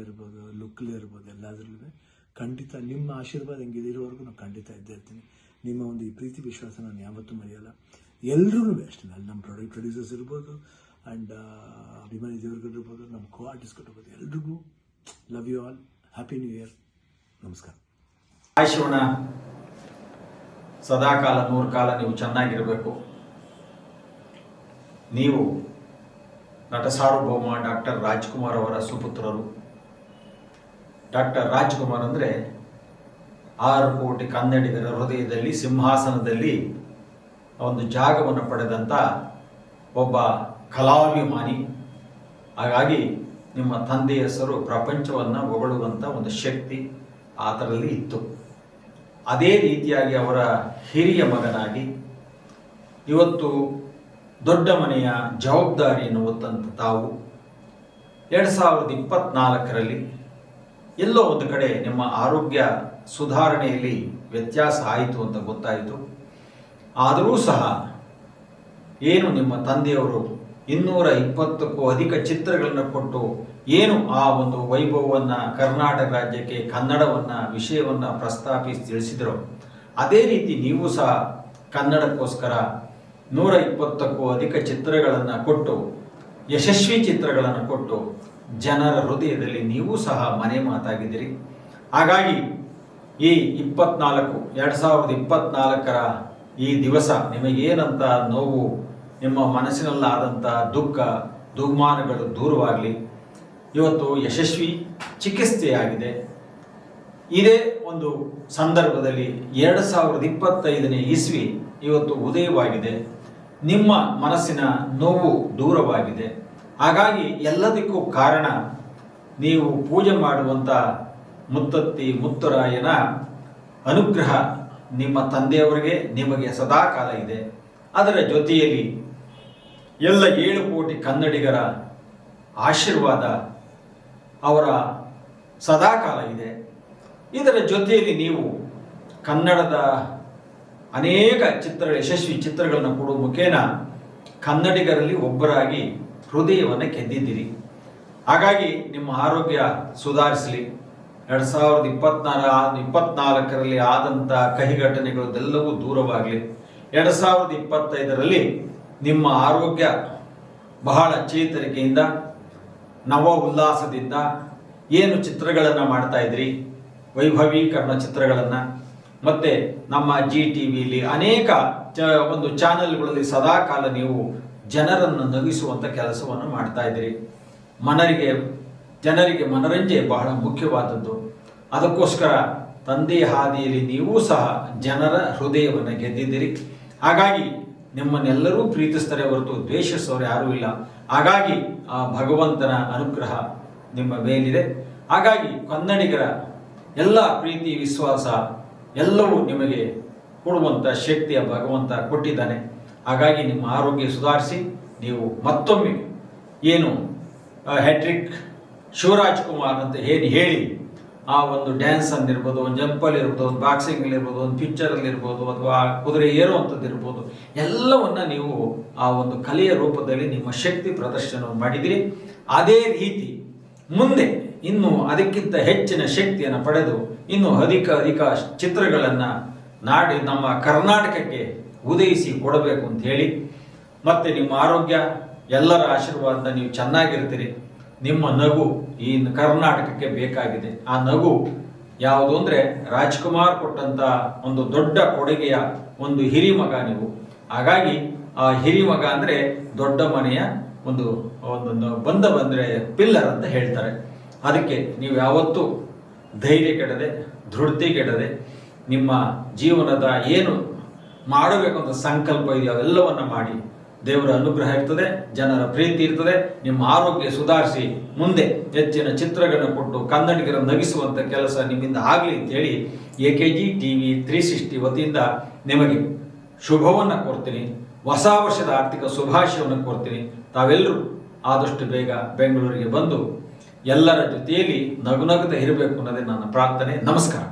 ಇರ್ಬೋದು ಲುಕ್ಲಿ ಇರ್ಬೋದು ಎಲ್ಲದರಲ್ಲೂ ಖಂಡಿತ ನಿಮ್ಮ ಆಶೀರ್ವಾದ ಹೆಂಗಿದೆ ಇರೋವರೆಗೂ ನಾನು ಖಂಡಿತ ಇದ್ದೇ ಇರ್ತೀನಿ ನಿಮ್ಮ ಒಂದು ಈ ಪ್ರೀತಿ ವಿಶ್ವಾಸ ನಾನು ಯಾವತ್ತೂ ಮರೆಯಲ್ಲ ಎಲ್ರಿಗೂ ಅಷ್ಟೇ ಅಲ್ಲಿ ನಮ್ಮ ಪ್ರಾಡಕ್ಟ್ ಪ್ರೊಡ್ಯೂಸರ್ಸ್ ಇರ್ಬೋದು ಆ್ಯಂಡ್ ಅಭಿಮಾನಿ ದೇವ್ರುಗಳು ಇರ್ಬೋದು ನಮ್ಮ ಕೋ ಆರ್ಟಿಸ್ಟ್ಗಳು ಇರ್ಬೋದು ಎಲ್ರಿಗೂ love you all happy new year ನಮಸ್ಕಾರ ಹಾಯ್ ಶಿವಣ್ಣ ಸದಾಕಾಲ ನೂರು ಕಾಲ ನೀವು ಚೆನ್ನಾಗಿರಬೇಕು. ನೀವು ನಟ ಸಾರ್ವಭೌಮ ಡಾಕ್ಟರ್ ರಾಜ್ಕುಮಾರ್ ಅವರ ಸುಪುತ್ರರು. ಡಾಕ್ಟರ್ ರಾಜ್ಕುಮಾರ್ ಅಂದರೆ ಆರು ಕೋಟಿ ಕನ್ನಡಿಗರ ಹೃದಯದಲ್ಲಿ, ಸಿಂಹಾಸನದಲ್ಲಿ ಒಂದು ಜಾಗವನ್ನು ಪಡೆದಂಥ ಒಬ್ಬ ಕಲಾಭಿಮಾನಿ. ಹಾಗಾಗಿ ನಿಮ್ಮ ತಂದೆಯ ಹೆಸರು ಪ್ರಪಂಚವನ್ನು ಹೊಗಳುವಂಥ ಒಂದು ಶಕ್ತಿ ಆತರಲ್ಲಿ ಇತ್ತು. ಅದೇ ರೀತಿಯಾಗಿ ಅವರ ಹಿರಿಯ ಮಗನಾಗಿ ಇವತ್ತು ದೊಡ್ಡ ಮನೆಯ ಜವಾಬ್ದಾರಿಯನ್ನು ಹೊತ್ತಂತ ತಾವು ಎರಡು ಸಾವಿರದ ಇಪ್ಪತ್ನಾಲ್ಕರಲ್ಲಿ ಎಲ್ಲೋ ಒಂದು ಕಡೆ ನಿಮ್ಮ ಆರೋಗ್ಯ ಸುಧಾರಣೆಯಲ್ಲಿ ವ್ಯತ್ಯಾಸ ಆಯಿತು ಅಂತ ಗೊತ್ತಾಯಿತು. ಆದರೂ ಸಹ ಏನು ನಿಮ್ಮ ತಂದೆಯವರು ಇನ್ನೂರ ಇಪ್ಪತ್ತಕ್ಕೂ ಅಧಿಕ ಚಿತ್ರಗಳನ್ನು ಕೊಟ್ಟು ಏನು ಆ ಒಂದು ವೈಭವವನ್ನು ಕರ್ನಾಟಕ ರಾಜ್ಯಕ್ಕೆ ಕನ್ನಡವನ್ನು ವಿಷಯವನ್ನು ಪ್ರಸ್ತಾಪಿಸಿ ತಿಳಿಸಿದರು, ಅದೇ ರೀತಿ ನೀವು ಸಹ ಕನ್ನಡಕ್ಕೋಸ್ಕರ ನೂರ ಇಪ್ಪತ್ತಕ್ಕೂ ಅಧಿಕ ಚಿತ್ರಗಳನ್ನು ಕೊಟ್ಟು, ಯಶಸ್ವಿ ಚಿತ್ರಗಳನ್ನು ಕೊಟ್ಟು ಜನರ ಹೃದಯದಲ್ಲಿ ನೀವು ಸಹ ಮನೆ ಮಾತಾಗಿದ್ದೀರಿ. ಹಾಗಾಗಿ ಈ ಇಪ್ಪತ್ನಾಲ್ಕು, ಎರಡು ಸಾವಿರದ ಇಪ್ಪತ್ನಾಲ್ಕರ ಈ ದಿವಸ ನಿಮಗೇನಂತ ನೋವು, ನಿಮ್ಮ ಮನಸ್ಸಿನಲ್ಲಾದಂಥ ದುಃಖ ದುಮಾನಗಳು ದೂರವಾಗಲಿ. ಇವತ್ತು ಯಶಸ್ವಿ ಚಿಕಿತ್ಸೆಯಾಗಿದೆ. ಇದೇ ಒಂದು ಸಂದರ್ಭದಲ್ಲಿ ಎರಡು ಸಾವಿರದ ಇಪ್ಪತ್ತೈದನೇ ಇಸ್ವಿ ಇವತ್ತು ಉದಯವಾಗಿದೆ. ನಿಮ್ಮ ಮನಸ್ಸಿನ ನೋವು ದೂರವಾಗಿದೆ. ಹಾಗಾಗಿ ಎಲ್ಲದಕ್ಕೂ ಕಾರಣ ನೀವು ಪೂಜೆ ಮಾಡುವಂಥ ಮುತ್ತತ್ತಿ ಮುತ್ತುರಾಯನ ಅನುಗ್ರಹ ನಿಮ್ಮ ತಂದೆಯವರಿಗೆ ನಿಮಗೆ ಸದಾಕಾಲ ಇದೆ. ಅದರ ಜೊತೆಯಲ್ಲಿ ಎಲ್ಲ ಏಳು ಕೋಟಿ ಕನ್ನಡಿಗರ ಆಶೀರ್ವಾದ ಅವರ ಸದಾಕಾಲ ಇದೆ. ಇದರ ಜೊತೆಯಲ್ಲಿ ನೀವು ಕನ್ನಡದ ಅನೇಕ ಚಿತ್ರ, ಯಶಸ್ವಿ ಚಿತ್ರಗಳನ್ನು ಕೊಡುವ ಮುಖೇನ ಕನ್ನಡಿಗರಲ್ಲಿ ಒಬ್ಬರಾಗಿ ಹೃದಯವನ್ನು ಕೆದ್ದಿದ್ದೀರಿ. ಹಾಗಾಗಿ ನಿಮ್ಮ ಆರೋಗ್ಯ ಸುಧಾರಿಸಲಿ. ಎರಡು ಸಾವಿರದ ಇಪ್ಪತ್ನಾರ, ಇಪ್ಪತ್ನಾಲ್ಕರಲ್ಲಿ ಆದಂಥ ಕಹಿ ಘಟನೆಗಳೆಲ್ಲವೂ ದೂರವಾಗಲಿ. ಎರಡು ಸಾವಿರದ ಇಪ್ಪತ್ತೈದರಲ್ಲಿ ನಿಮ್ಮ ಆರೋಗ್ಯ ಬಹಳ ಚೇತರಿಕೆಯಿಂದ, ನವ ಉಲ್ಲಾಸದಿಂದ ಏನು ಚಿತ್ರಗಳನ್ನು ಮಾಡ್ತಾ ಇದ್ರಿ? ವೈಭವೀಕರಣ ಚಿತ್ರಗಳನ್ನು? ಮತ್ತೆ ನಮ್ಮ ಜಿ ಟಿ ವಿಲಿ ಅನೇಕ ಒಂದು ಚಾನೆಲ್ಗಳಲ್ಲಿ ಸದಾಕಾಲ ನೀವು ಜನರನ್ನು ನಗಿಸುವಂಥ ಕೆಲಸವನ್ನು ಮಾಡ್ತಾ ಇದ್ದೀರಿ. ಮನರಿಗೆ, ಜನರಿಗೆ ಮನರಂಜನೆ ಬಹಳ ಮುಖ್ಯವಾದದ್ದು. ಅದಕ್ಕೋಸ್ಕರ ತಂದೆ ಹಾದಿಯಲ್ಲಿ ನೀವು ಸಹ ಜನರ ಹೃದಯವನ್ನು ಗೆದ್ದಿದ್ದೀರಿ. ಹಾಗಾಗಿ ನಿಮ್ಮನ್ನೆಲ್ಲರೂ ಪ್ರೀತಿಸ್ತಾರೆ ಹೊರತು ದ್ವೇಷಿಸೋರು ಯಾರೂ ಇಲ್ಲ. ಹಾಗಾಗಿ ಆ ಭಗವಂತನ ಅನುಗ್ರಹ ನಿಮ್ಮ ಮೇಲಿದೆ. ಹಾಗಾಗಿ ಕನ್ನಡಿಗರ ಎಲ್ಲ ಪ್ರೀತಿ, ವಿಶ್ವಾಸ ಎಲ್ಲವೂ ನಿಮಗೆ ಕೊಡುವಂಥ ಶಕ್ತಿಯ ಭಗವಂತ ಕೊಟ್ಟಿದ್ದಾನೆ. ಹಾಗಾಗಿ ನಿಮ್ಮ ಆರೋಗ್ಯ ಸುಧಾರಿಸಿ, ನೀವು ಮತ್ತೊಮ್ಮೆ ಏನು ಹ್ಯಾಟ್ರಿಕ್ ಶಿವರಾಜ್ ಕುಮಾರ್ ಅಂತ ಏನು ಹೇಳಿ, ಆ ಒಂದು ಡ್ಯಾನ್ಸ್ ಇರ್ಬೋದು ಒಂದು ಜಂಪಲ್ಲಿ ಇರ್ಬೋದು, ಒಂದು ಬಾಕ್ಸಿಂಗ್ ಇರ್ಬೋದು, ಒಂದು ಪಿಕ್ಚರಲ್ಲಿ ಇರ್ಬೋದು, ಅಥವಾ ಕುದುರೆ ಏರುವಂಥದ್ದು ಇರ್ಬೋದು, ಎಲ್ಲವನ್ನು ನೀವು ಆ ಒಂದು ಕಲೆಯ ರೂಪದಲ್ಲಿ ನಿಮ್ಮ ಶಕ್ತಿ ಪ್ರದರ್ಶನವನ್ನು ಮಾಡಿದಿರಿ. ಅದೇ ರೀತಿ ಮುಂದೆ ಇನ್ನು ಅದಕ್ಕಿಂತ ಹೆಚ್ಚಿನ ಶಕ್ತಿಯನ್ನು ಪಡೆದು ಇನ್ನು ಅಧಿಕ ಅಧಿಕ ಚಿತ್ರಗಳನ್ನು ನಾಡಿ ನಮ್ಮ ಕರ್ನಾಟಕಕ್ಕೆ ಉದಯಿಸಿ ಕೊಡಬೇಕು ಅಂತ ಹೇಳಿ ಮತ್ತೆ ನಿಮ್ಮ ಆರೋಗ್ಯ, ಎಲ್ಲರ ಆಶೀರ್ವಾದದಿಂದ ನೀವು ಚೆನ್ನಾಗಿರ್ತೀರಿ. ನಿಮ್ಮ ನಗು ಈ ಕರ್ನಾಟಕಕ್ಕೆ ಬೇಕಾಗಿದೆ. ಆ ನಗು ಯಾವುದು ಅಂದರೆ ರಾಜ್ಕುಮಾರ್ ಕೊಟ್ಟಂಥ ಒಂದು ದೊಡ್ಡ ಕೊಡುಗೆಯ ಒಂದು ಹಿರಿಮಗ ನೀವು. ಹಾಗಾಗಿ ಆ ಹಿರಿಮಗ ಅಂದರೆ ದೊಡ್ಡ ಮನೆಯ ಒಂದು ಒಂದು ಬಂದ ಬಂದರೆ ಪಿಲ್ಲರ್ ಅಂತ ಹೇಳ್ತಾರೆ. ಅದಕ್ಕೆ ನೀವು ಯಾವತ್ತೂ ಧೈರ್ಯ ಕೆಡದೆ, ದೃಢತೆ ಕೆಡದೆ ನಿಮ್ಮ ಜೀವನದ ಏನು ಮಾಡಬೇಕು ಅಂತ ಸಂಕಲ್ಪ ಇದೆಯೋ ಅವೆಲ್ಲವನ್ನು ಮಾಡಿ ದೇವರ ಅನುಗ್ರಹ ಇರ್ತದೆ, ಜನರ ಪ್ರೀತಿ ಇರ್ತದೆ, ನಿಮ್ಮ ಆರೋಗ್ಯ ಸುಧಾರಿಸಿ, ಮುಂದೆ ಹೆಚ್ಚಿನ ಚಿತ್ರಗಳನ್ನು ಕೊಟ್ಟು ಕನ್ನಡಿಗರ ನಗಿಸುವಂಥ ಕೆಲಸ ನಿಮ್ಮಿಂದ ಆಗಲಿ ಅಂತೇಳಿ A K G T V three sixty ವತಿಯಿಂದ ನಿಮಗೆ ಶುಭವನ್ನು ಕೋರ್ತೀನಿ, ಹೊಸ ವರ್ಷದ ಆರ್ಥಿಕ ಶುಭಾಶಯವನ್ನು ಕೋರ್ತೀನಿ. ತಾವೆಲ್ಲರೂ ಆದಷ್ಟು ಬೇಗ ಬೆಂಗಳೂರಿಗೆ ಬಂದು ಎಲ್ಲರ ಜೊತೆಯಲ್ಲಿ ನಗುನಗುತ್ತಾ ಇರಬೇಕು ಅನ್ನೋದೇ ನನ್ನ ಪ್ರಾರ್ಥನೆ ನಮಸ್ಕಾರ.